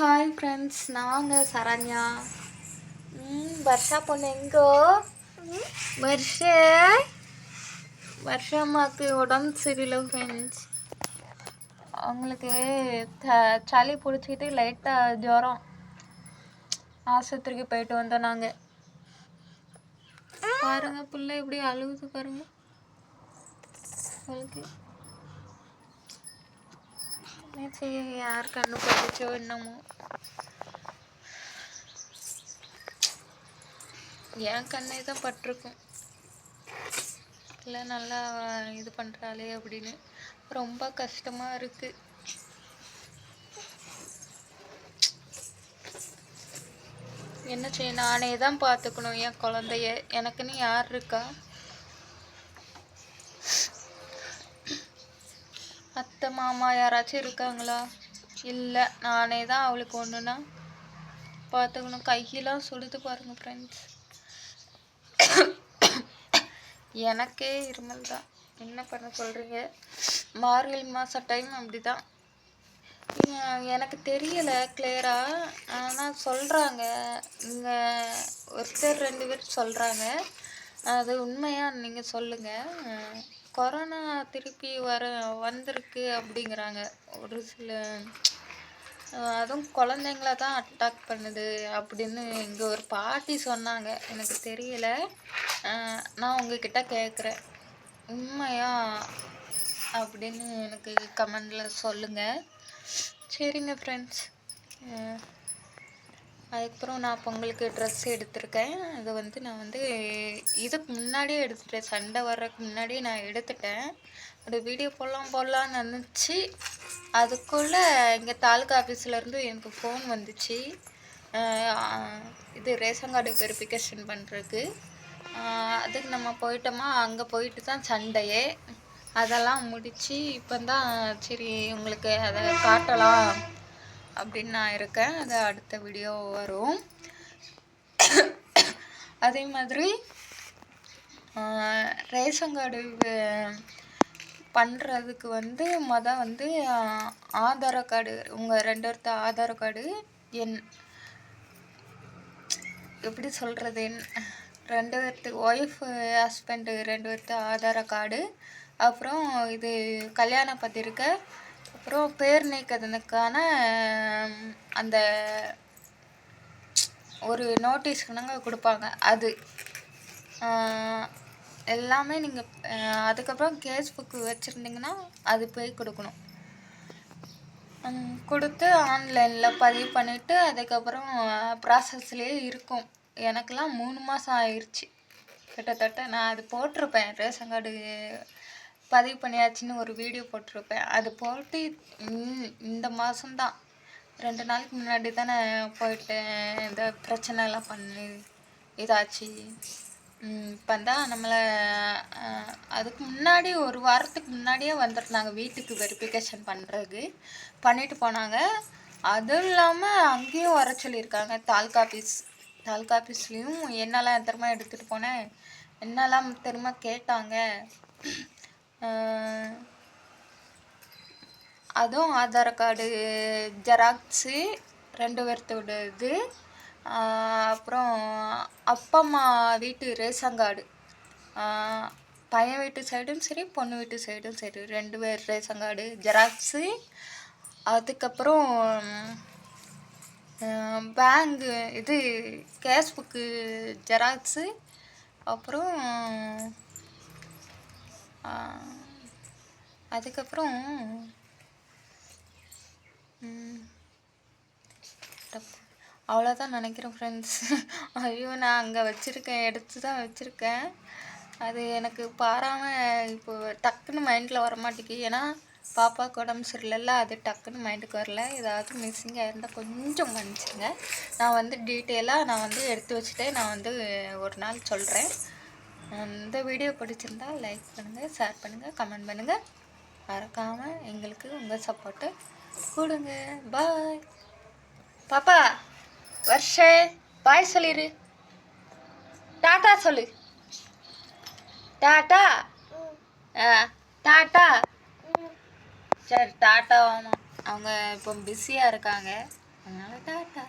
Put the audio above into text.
Hi friends நாங்க சரண்யா. ம் வர்ஷா பொண்ணு எங்கோ? வருஷ. வருஷமாக்கு உடம்பு சரியில்லை ஃப்ரெண்ட்ஸ் அவங்களுக்கு த சளி பிடிச்சிக்கிட்டு லைட்டாக ஜுரம். ஆஸ்பத்திரிக்கு போயிட்டு வந்தோம் நாங்கள் பாருங்க பிள்ளை எப்படி அழுகுது பாருங்க. அவளுக்கு நேற்று யார் கண்ணு பட்டுச்சோ என்னமோ. என் கண்ணே தான் பட்டிருக்கும். இல்லை நல்லா இது பண்ணுறாளே அப்படின்னு. ரொம்ப கஷ்டமாக இருக்குது என்ன செய்ய நானே தான் பார்த்துக்கணும் என் குழந்தைய. எனக்குன்னு யார் இருக்கா? மாமா யாராச்சும் இருக்காங்களா? இல்லை நானே தான் அவளுக்கு ஒன்றுனா பார்த்துக்கணும். கையெல்லாம் சுடுது பாருங்கள் ஃப்ரெண்ட்ஸ் எனக்கே இருமல் தான். என்ன பண்ண சொல்கிறீங்க மார்கழி மாத டைம் அப்படி தான் எனக்கு தெரியலை கிளியராக ஆனால் சொல்கிறாங்க இங்கே ஒருத்தர் ரெண்டு பேர் சொல்கிறாங்க அது உண்மையாக நீங்கள் சொல்லுங்கள் கொரோனா திருப்பி வர வந்திருக்கு அப்படிங்கிறாங்க. ஒரு சில அதுவும் குழந்தைங்கள தான் அட்டாக் பண்ணுது அப்படின்னு இங்கே ஒரு பாட்டி சொன்னாங்க. எனக்கு தெரியல. நான் உங்ககிட்ட கேட்குறேன் உண்மையா? அப்படின்னு எனக்கு கமெண்டில் சொல்லுங்கள் சரிங்க ஃப்ரெண்ட்ஸ் அதுக்கப்புறம் நான் பொங்கலுக்கு ட்ரெஸ் எடுத்திருக்கேன். அதை வந்து நான் வந்து இதுக்கு முன்னாடியே எடுத்துட்டேன். சண்டை வர்றதுக்கு முன்னாடியே நான் எடுத்துட்டேன். ஒரு வீடியோ போடலாம் போடலான்னு நினச்சி அதுக்குள்ளே இங்கே தாலுக்கா ஆஃபீஸ்லேருந்து எனக்கு ஃபோன் வந்துச்சு. இது ரேஷன் கார்டு வெரிஃபிகேஷன் பண்ணுறதுக்கு அதுக்கு நம்ம போயிட்டோமா? அங்கே போயிட்டு தான் சண்டையே. அதெல்லாம் முடித்து இப்போ தான் சரி உங்களுக்கு அதை காட்டலாம். அப்படின்னு நான் இருக்கேன். அது அடுத்த வீடியோ வரும். அதே மாதிரி ரேஷன் கார்டு பண்ணுறதுக்கு வந்து மொதல் வந்து ஆதார கார்டு உங்கள் ரெண்டு பேர்த்த ஆதார கார்டு என் எப்படி சொல்கிறது ரெண்டு பேர்த்து ஒய்ஃப் ஹஸ்பண்டு ரெண்டு பேர்த்து ஆதார கார்டு அப்புறம் இது கல்யாண பத்திரிக்கை அப்புறம் பேர் நீக்கிறதுக்கான அந்த ஒரு நோட்டீஸ் கணங்க கொடுப்பாங்க. அது எல்லாமே நீங்கள் அதுக்கப்புறம் கேஸ் புக்கு வச்சுருந்தீங்கன்னா அது போய் கொடுக்கணும். கொடுத்து ஆன்லைனில் பதிவு பண்ணிவிட்டு அதுக்கப்புறம் ப்ராசஸ்லேயே இருக்கும். எனக்கெலாம் மூணு மாதம் ஆயிடுச்சு கிட்டத்தட்ட நான் அது போட்டிருப்பேன் ரேஷன் கார்டு பதிவு பண்ணியாச்சுன்னு ஒரு வீடியோ போட்டிருப்பேன். அது போட்டு இந்த மாதம்தான் ரெண்டு நாளைக்கு முன்னாடி தானே போயிட்டு இந்த பிரச்சனைலாம் பண்ணி இதாச்சு. இப்போ தான் நம்மளை அதுக்கு முன்னாடி ஒரு வாரத்துக்கு முன்னாடியே வந்துருந்தாங்க வீட்டுக்கு வெரிஃபிகேஷன் பண்ணுறதுக்கு பண்ணிட்டு போனாங்க. அதுவும் இல்லாமல் அங்கேயும் வர சொல்லியிருக்காங்க. தாலுக்கா ஆஃபீஸ் தாலுக்கா ஆஃபீஸ்லேயும் என்னெல்லாம் திரும்ப எடுத்துகிட்டு போனேன்? என்னெல்லாம் திரும்ப கேட்டாங்க? அதுவும் ஆதார் கார்டு ஜெராக்ஸு ரெண்டு பேர்த்தோட இது அப்புறம் அப்பா அம்மா வீட்டு ரேஷன் கார்டு. பையன் வீட்டு சைடும் சரி பொண்ணு வீட்டு சைடும் சரி ரெண்டு பேர் ரேஷன் கார்டு ஜெராக்ஸு. அதுக்கப்புறம் பேங்கு இது கேஷ் புக்கு ஜெராக்ஸு. அப்புறம் அதுக்கப்புறம் அவ்வளோதான் நினைக்கிறேன் ஃப்ரெண்ட்ஸ் ஐயோ நான் அங்கே வச்சுருக்கேன் எடுத்து தான் வச்சுருக்கேன். அது எனக்கு பாராமல் இப்போ டக்குன்னு மைண்டில் வர மாட்டேங்குது ஏன்னா பாப்பாவுக்கு உடம்பு சரியில்லைல்ல அது டக்குன்னு மைண்டுக்கு வரல. ஏதாவது மிஸ்ஸிங்காக இருந்தால் கொஞ்சம் மன்னிச்சுங்க நான் வந்து டீட்டெயிலாக நான் வந்து எடுத்து வச்சுட்டே நான் வந்து ஒரு நாள் சொல்கிறேன் இந்த வீடியோ பிடிச்சிருந்தா லைக் பண்ணுங்கள் ஷேர் பண்ணுங்கள் கமெண்ட் பண்ணுங்கள் மறக்காமல் எங்களுக்கு உங்கள் சப்போர்ட்டை கொடுங்க. பாய் பாப்பா வருஷ பாய் சொல்லிடு டாட்டா சொல்லு. டாட்டா? ஆ டாட்டா? சரி டாட்டா அவங்க இப்போ பிஸியாக இருக்காங்க. அதனால் டாட்டா.